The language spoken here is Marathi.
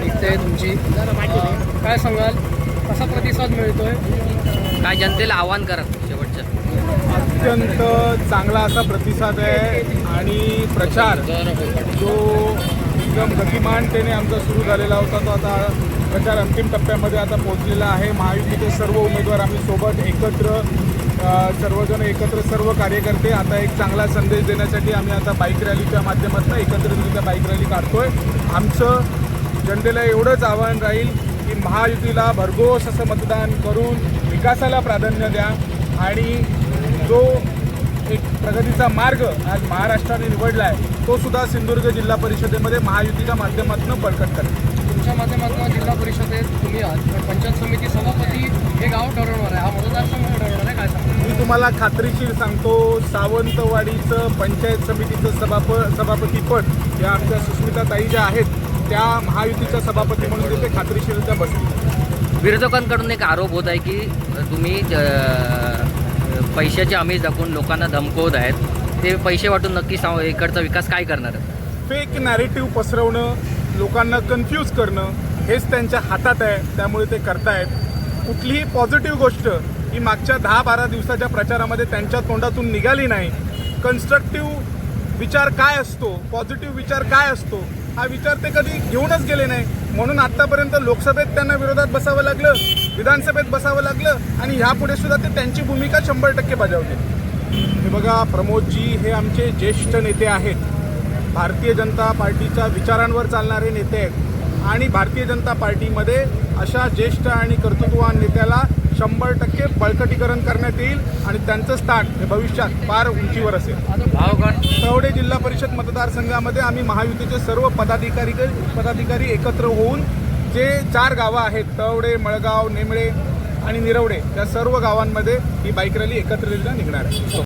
निघते तुमची. काय सांगाल? कसा प्रतिसाद मिळतोय? काय जनतेला आव्हान करा शेवटचं. अत्यंत चांगला असा प्रतिसाद आहे आणि प्रचार जो एकदम गतिमानतेने आमचा सुरू झालेला होता तो आता प्रचार अंतिम टप्प्यामध्ये आता पोहोचलेला आहे. महायुतीचे सर्व उमेदवार आम्ही सोबत एकत्र सर्वजण एकत्र सर्व कार्यकर्ते आता एक चांगला संदेश देण्यासाठी आम्ही आता बाईक रॅलीच्या माध्यमातून एकत्रितरित्या बाईक रॅली काढतोय. आमचं जनतेला एवढंच आव्हान राहील की महायुतीला भरघोस असं मतदान करून विकासाला प्राधान्य द्या. आणि जो एक प्रगतीचा मार्ग आज महाराष्ट्राने निवडला आहे तो सुद्धा सिंधुदुर्ग जिल्हा परिषदेमध्ये महायुतीच्या माध्यमातून बळकट करेल तुमच्या माध्यमातून जिल्हा परिषदेत तुम्ही आहात. पंचायत समिती सभापती हे गाव ठरवणार आहे. हा मतदारसंघ ठरवणार आहे. काय सांगा मी तुम्हाला खात्रीशीर सांगतो सावंतवाडीचं पंचायत समितीचं सभाप सभापतीपद या आमच्या सुस्मिता ताई ज्या आहेत त्या महायुतीच्या सभापती म्हणून तिथे खात्रीशीररित्या बसतील विरोधकांकडून एक आरोप होत आहे की तुम्ही पैशाचे आमिष दाखवून लोकांना धमकवत आहेत. ते पैसे वाटून नक्की साव इकडचा विकास काय करणार? फेक नॅरेटिव्ह पसरवणं लोकांना कन्फ्यूज करणं हेच त्यांच्या हातात आहे त्यामुळे ते करतायत. कुठलीही पॉझिटिव्ह गोष्ट ही मागच्या दहा बारा दिवसाच्या प्रचारामध्ये त्यांच्या तोंडातून निघाली नाही. कन्स्ट्रक्टिव्ह विचार काय असतो? पॉझिटिव्ह विचार काय असतो? हा विचार ते कधी घेऊनच गेले नाही. म्हणून आतापर्यंत लोकसभेत त्यांना विरोधात बसावं लागलं विधानसभेत बसावं लागलं आणि ह्यापुढे सुद्धा ते त्यांची भूमिका शंभर टक्के बजावते हे बघा प्रमोदजी हे आमचे ज्येष्ठ नेते आहेत. भारतीय जनता पार्टीच्या विचारांवर चालणारे नेते आहेत. आणि भारतीय जनता पार्टीमध्ये अशा ज्येष्ठ आणि कर्तृत्ववान नेत्याला शंभर टक्के बळकटीकरण करण्यात येईल आणि त्यांचं स्थान हे भविष्यात फार उंचीवर असेल. तवडे जिल्हा परिषद मतदारसंघामध्ये आम्ही महायुतीचे सर्व पदाधिकारी पदाधिकारी एकत्र होऊन जे चार गावं आहेत तवडे मळगाव नेमळे आणि निरवडे या सर्व गावांमध्ये ही बाईक रॅली एकत्रितरित्या निघणार आहे.